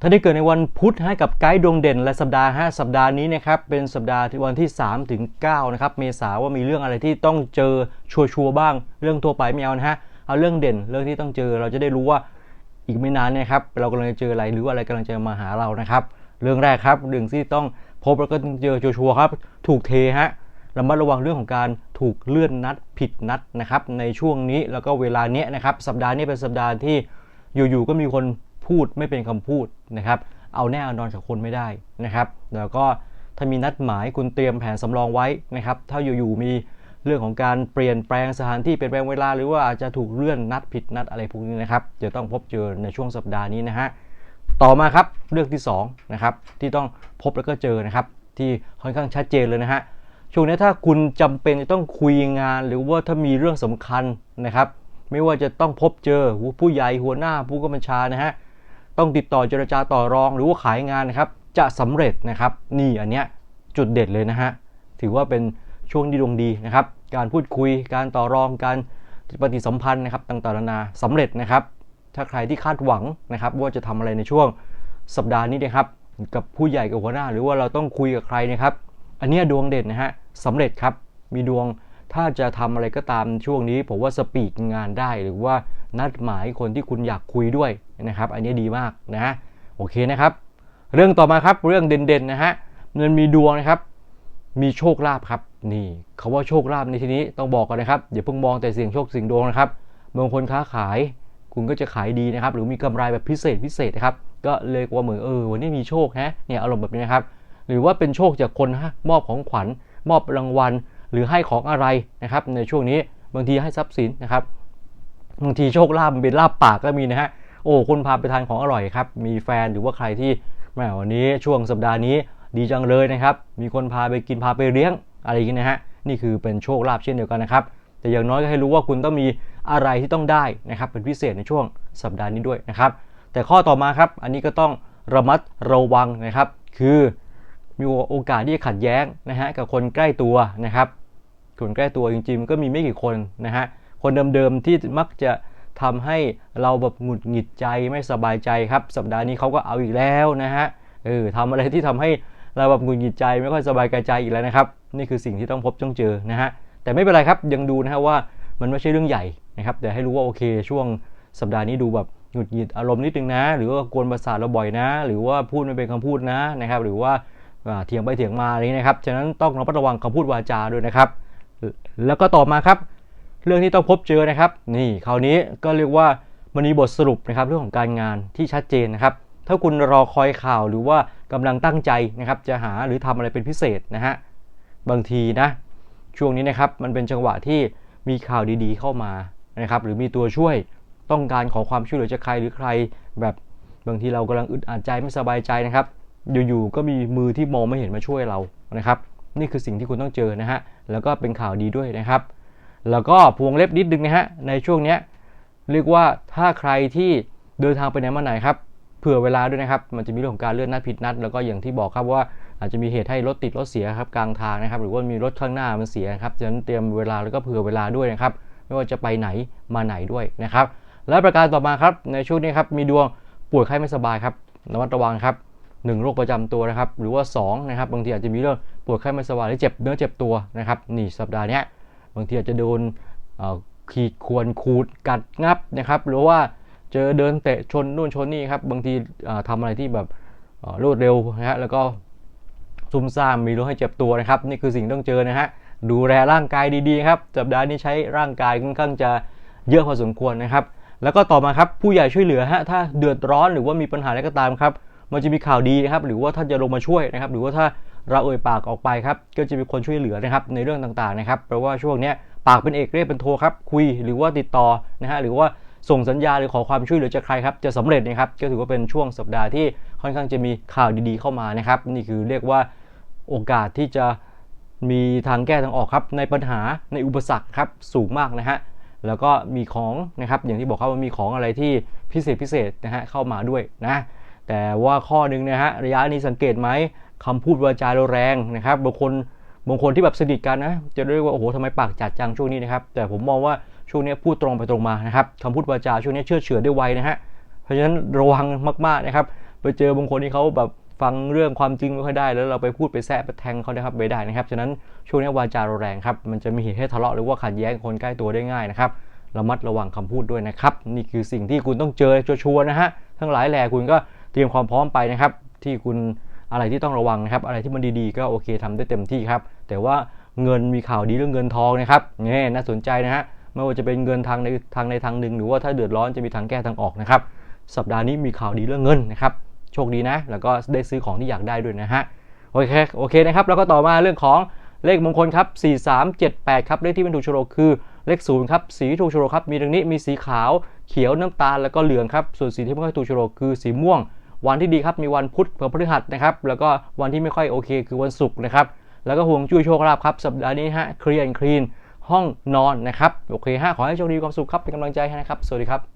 ท่านที่เกิดในวันพุธให้กับไกด์ดวงเด่นและสัปดาห์ฮะสัปดาห์นี้นะครับเป็นสัปดาห์ที่วันที่3ถึง9นะครับเมษาว่ามีเรื่องอะไรที่ต้องเจอชัวร์ๆบ้าง เรื่องทั่วไปไม่เอานะฮะเอาเรื่องเด่นเรื่องที่ต้องเจอเราจะได้รู้ว่าอีกไม่นานนี่ยครับเรากำลังจะเจออะไรหรือว่าอะไรกำลังจะมาหาเรานะครับ เรื่องแรกครับเรื่องที่ต้องพบแล้วก็เจอชัวร์ครับ ถูกเทฮะระมัดระวังเรื่องของการถูกเลื่อนนัดผิดนัดนะครับในช่วงนี้แล้วก็เวลาเนี้ยนะครับสัปดาห์นี้เป็นสัปดาห์ที่อยู่ๆก็มีคน พูดไม่เป็นคำพูดนะครับ เอาแน่เอานอนกับคนไม่ได้นะครับ แล้วก็ถ้ามีนัดหมายคุณเตรียมแผนสำรองไว้นะครับ ถ้าอยู่ๆมีเรื่องของการเปลี่ยนแปลงสถานที่เปลี่ยนแปลงเวลา หรือว่าอาจจะถูกเลื่อนนัดผิดนัดอะไรพวกนี้นะครับจะต้องพบเจอในช่วงสัปดาห์นี้นะฮะต่อมาครับเรื่องที่2นะครับที่ต้องพบแล้วก็เจอนะครับ ที่ค่อนข้างชัดเจนเลยนะฮะช่วงนี้ถ้าคุณจำเป็นจะต้องคุยงาน หรือว่าถ้ามีเรื่องสำคัญนะครับ ไม่ว่าจะต้องพบเจอผู้ใหญ่หัวหน้าผู้กำกับชานะฮะ ต้องติดต่อเจรจาต่อรองหรือว่าขายงานนะครับ จะสำเร็จนะครับ นี่อันเนี้ยจุดเด็ดเลยนะฮะ ถือว่าเป็นช่วงที่ดวงดีนะครับ การพูดคุย การต่อรอง การปฏิสัมพันธ์นะครับต่างๆนานาสำเร็จนะครับ ถ้าใครที่คาดหวังนะครับ ว่าจะทำอะไรในช่วงสัปดาห์นี้นะครับ กับผู้ใหญ่กับหัวหน้า หรือว่าเราต้องคุยกับใครนะครับ อันเนี้ยดวงเด่นนะฮะสำเร็จครับ มีดวงถ้าจะทำอะไรก็ตามช่วงนี้ ผมว่าสปีดงานได้ หรือว่านัดหมายคนที่คุณอยากคุยด้วย นะครับ อันนี้ดีมากนะโอเคนะครับ เรื่องต่อมาครับเรื่องเด่นๆนะฮะมันมีดวงนะครับ มีโชคลาภครับ นี่เขาว่าโชคลาภในที่นี้ต้องบอกกันนะครับอย่าเพิ่งมองแต่เสียงโชคสียงดวงนะครับบางคนค้าขายคุณก็จะขายดีนะครับ หรือมีกำไรแบบพิเศษพิเศษนะครับ ก็เลยว่าเหมือนเออวันนี้มีโชคฮะเนี่ยอารมณ์แบบนี้นะครับ หรือว่าเป็นโชคจากคนฮะมอบของขวัญ มอบรางวัล หรือให้ของอะไรนะครับ ในช่วงนี้บางทีให้ทรัพย์สินนะครับบางทีโชคลาภเป็นลาบปากก็มีนะฮะ โอ้คนพาไปทานของอร่อยครับ มีแฟนหรือว่าใครที่แหมวันนี้ช่วงสัปดาห์นี้ดีจังเลยนะครับ มีคนพาไปกินพาไปเลี้ยงอะไรอย่างนี้นะฮะ นี่คือเป็นโชคลาภเช่นเดียวกันนะครับ แต่อย่างน้อยก็ให้รู้ว่าคุณต้องมีอะไรที่ต้องได้นะครับ เป็นพิเศษในช่วงสัปดาห์นี้ด้วยนะครับ แต่ข้อต่อมาครับ อันนี้ก็ต้องระมัดระวังนะครับ คือมีโอกาสที่จะขัดแย้งนะฮะกับคนใกล้ตัวนะครับคนใกล้ตัวจริงๆก็มีไม่กี่คนนะฮะ คนเดิมๆที่มักจะ ทำให้เราแบบหงุดหงิดใจไม่สบายใจครับ สัปดาห์นี้เขาก็เอาอีกแล้วนะฮะเออทำอะไรที่ทำให้เราแบบหงุดหงิดใจไม่ค่อยสบายใจอีกแล้วนะครับ นี่คือสิ่งที่ต้องพบจ้องเจอนะฮะแต่ไม่เป็นไรครับยังดูนะฮะว่ามันไม่ใช่เรื่องใหญ่นะครับแต่ให้รู้ว่าโอเค ช่วงสัปดาห์นี้ดูแบบหงุดหงิดอารมณ์นิดนึงนะ หรือว่ากวนประสาทเราบ่อยนะ หรือว่าพูดไม่เป็นคำพูดนะนะครับ หรือว่าเถียงไปเถียงมาอะไรนี้นะครับฉะนั้นต้องระมัดระวังคำพูดวาจาด้วยนะครับ แล้วก็ต่อมาครับ เรื่องที่ต้องพบเจอนะครับ นี่คราวนี้ก็เรียกว่ามันมีบทสรุปนะครับเรื่องของการงานที่ชัดเจนนะครับ ถ้าคุณรอคอยข่าวหรือว่ากำลังตั้งใจนะครับ จะหาหรือทำอะไรเป็นพิเศษนะฮะบางทีนะ ช่วงนี้นะครับมันเป็นจังหวะที่มีข่าวดีๆเข้ามานะครับ หรือมีตัวช่วยต้องการขอความช่วยเหลือจากใครหรือใคร แบบบางทีเรากำลังอึดอัดใจไม่สบายใจนะครับอยู่ๆก็มีมือที่มองไม่เห็นมาช่วยเรานะครับ นี่คือสิ่งที่คุณต้องเจอนะฮะแล้วก็เป็นข่าวดีด้วยนะครับ แล้วก็พวงเล็บนิดนึงนะฮะในช่วงนี้เรียกว่าถ้าใครที่เดินทางไปไหนมาไหนครับเผื่อเวลาด้วยนะครับ มันจะมีเรื่องของการเลื่อนนัดผิดนัด แล้วก็อย่างที่บอกครับว่าอาจจะมีเหตุให้รถติดรถเสียครับกลางทางนะครับ หรือว่ามีรถข้างหน้ามันเสียครับฉะนั้นเตรียมเวลาแล้วก็เผื่อเวลาด้วยนะครับ ไม่ว่าจะไปไหนมาไหนด้วยนะครับ และประการต่อมาครับในช่วงนี้ครับมีดวงป่วยไข้ไม่สบายครับระมัดระวังครับหนึ่งโรคประจำตัวนะครับ หรือว่า2นะครับบางทีอาจจะมีเรื่องปวดไข้ไม่สบายหรือเจ็บเนื้อเจ็บตัวนะครับนี่สัปดาห์นี้ บางทีอาจจะโดนขีดข่วนขูดกัดงับนะครับ หรือว่าเจอเดินเตะชนนู่นชนนี่ครับ บางทีทำอะไรที่แบบรวดเร็วนะฮะแล้วก็ซุ่มซ่ามมีรู้ให้เจ็บตัวนะครับ นี่คือสิ่งต้องเจอนะฮะดูแลร่างกายดีๆครับสัปดาห์นี้ใช้ร่างกายค่อนข้างจะเยอะพอสมควรนะครับ แล้วก็ต่อมาครับผู้ใหญ่ช่วยเหลือฮะถ้าเดือดร้อนหรือว่ามีปัญหาอะไรก็ตามครับ มันจะมีข่าวดีนะครับ หรือว่าท่านจะลงมาช่วยนะครับ หรือว่าถ้า เราเอ่ยปากออกไปครับก็จะมีคนช่วยเหลือนะครับในเรื่องต่างๆนะครับเพราะว่าช่วงนี้ปากเป็นเอกเรียกเป็นโทรครับคุยหรือว่าติดต่อนะฮะหรือว่าส่งสัญญาหรือขอความช่วยเหลือจากใครครับจะสำเร็จนะครับก็ถือว่าเป็นช่วงสัปดาห์ที่ค่อนข้างจะมีข่าวดีๆเข้ามานะครับ นี่คือเรียกว่าโอกาสที่จะมีทางแก้ทางออกครับในปัญหาในอุปสรรคครับสูงมากนะฮะแล้วก็มีของนะครับอย่างที่บอกครับว่ามีของอะไรที่พิเศษพิเศษนะฮะเข้ามาด้วยนะแต่ว่าข้อหนึ่งนะฮะระยะนี้สังเกตไหม คำพูดวาจาแรงนะครับบางคนบางคนที่แบบสนิทกันนะจะเรียกว่าโอ้โหทำไมปากจัดจังช่วงนี้นะครับแต่ผมมองว่าช่วงนี้พูดตรงไปตรงมานะครับคำพูดวาจาช่วงนี้เชื่อเฉือได้ไวนะฮะเพราะฉะนั้นระวังมากๆนะครับไปเจอบางคนที่เขาแบบฟังเรื่องความจริงไม่ค่อยได้ แล้วเราไปพูดไปแซะไปแทงเขานะครับไม่ได้นะครับฉะนั้นช่วงนี้วาจาแรงครับมันจะมีเหตุให้ทะเลาะหรือว่าขัดแย้งคนใกล้ตัวได้ง่ายนะครับระมัดระวังคำพูดด้วยนะครับนี่คือสิ่งที่คุณต้องเจอชัวร์นะฮะทั้งหลายแหล่คุณก็เตรียมความพร้อมไปนะครับที่คุณ อะไรที่ต้องระวังนะครับ อะไรที่มันดีๆ ก็โอเคทำได้เต็มที่ครับ แต่ว่าเงินมีข่าวดีเรื่องเงินทองนะครับนี่น่าสนใจนะฮะไม่ว่าจะเป็นเงินทางในทางในทางหนึ่ง หรือว่าถ้าเดือดร้อนจะมีทางแก้ทางออกนะครับ สัปดาห์นี้มีข่าวดีเรื่องเงินนะครับ โชคดีนะ แล้วก็ได้ซื้อของที่อยากได้ด้วยนะฮะ โอเค โอเคนะครับ แล้วก็ต่อมาเรื่องของเลขมงคลครับ 4378 ครับ เลขที่เป็นถูกโฉลคือเลข0ครับ สีถูกโฉลครับ มีดังนี้ มีสีขาว เขียว น้ำตาล แล้วก็เหลืองครับ ส่วนสีที่ไม่ค่อยถูกโฉลคือสีม่วง วันที่ดีครับมีวันพุธเพฤหัสนะครับแล้วก็วันที่ไม่ค่อยโอเคคือวันศุกร์นะครับแล้วก็ห่วงจุ้ยโชคลาภครับสัปดาห์นี้ฮะเคลียร์คลีนห้องนอนนะครับโอเคฮะขอให้โชคดีความสุขครับเป็นกำลังใจให้นะครับ สวัสดีครับ